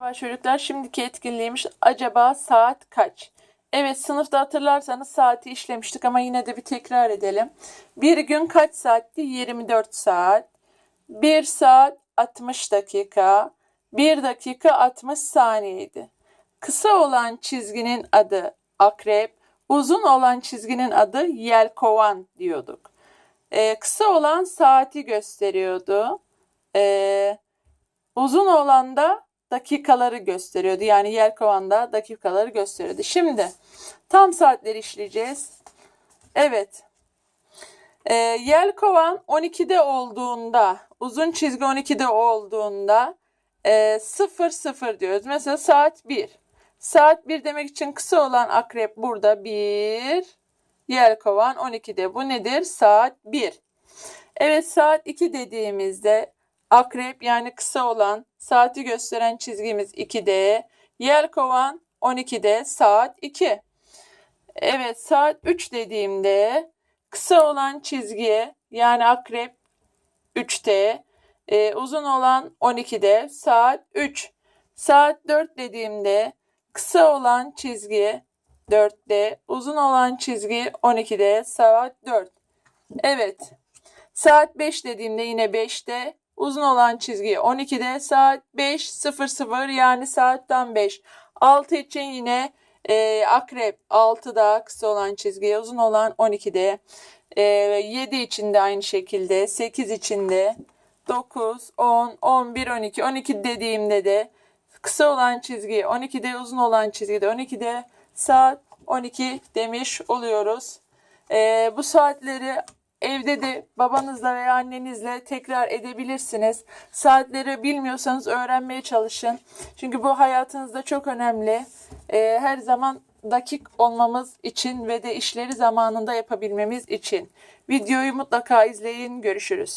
Merhaba çocuklar, şimdiki etkinliğimiz acaba saat kaç? Evet, sınıfta hatırlarsanız saati işlemiştik ama yine de bir tekrar edelim. Bir gün kaç saatti? 24 saat. 1 saat 60 dakika. 1 dakika 60 saniyeydi. Kısa olan çizginin adı akrep, uzun olan çizginin adı yelkovan diyorduk. Ee, kısa olan saati gösteriyordu. Ee, uzun olan da dakikaları gösteriyordu. Yani yelkovanda dakikaları gösteriyordu. Şimdi tam saatleri işleyeceğiz. Evet. Ee, yelkovan 12'de olduğunda, uzun çizgi 12'de olduğunda e, 0 0 diyoruz. Mesela saat 1. Saat 1 demek için kısa olan akrep burada 1. Yelkovan 12'de. Bu nedir? Saat 1. Evet saat 2 dediğimizde akrep yani kısa olan saati gösteren çizgimiz 2'de. Yelkovan 12'de saat 2. Evet saat 3 dediğimde kısa olan çizgiye yani akrep 3'te e, uzun olan 12'de saat 3. Saat 4 dediğimde kısa olan çizgi 4'te uzun olan çizgi 12'de saat 4. Evet. Saat 5 dediğimde yine 5'te uzun olan çizgi 12'de saat 5.00 yani saatten 5. 6 için yine e, akrep 6'da kısa olan çizgi uzun olan 12'de. E, 7 için de aynı şekilde 8 için de 9, 10, 11, 12. 12 dediğimde de kısa olan çizgi 12'de uzun olan çizgi de 12'de saat 12 demiş oluyoruz. E, bu saatleri Evde de babanızla veya annenizle tekrar edebilirsiniz. Saatleri bilmiyorsanız öğrenmeye çalışın. Çünkü bu hayatınızda çok önemli. Ee, her zaman dakik olmamız için ve de işleri zamanında yapabilmemiz için. Videoyu mutlaka izleyin. Görüşürüz.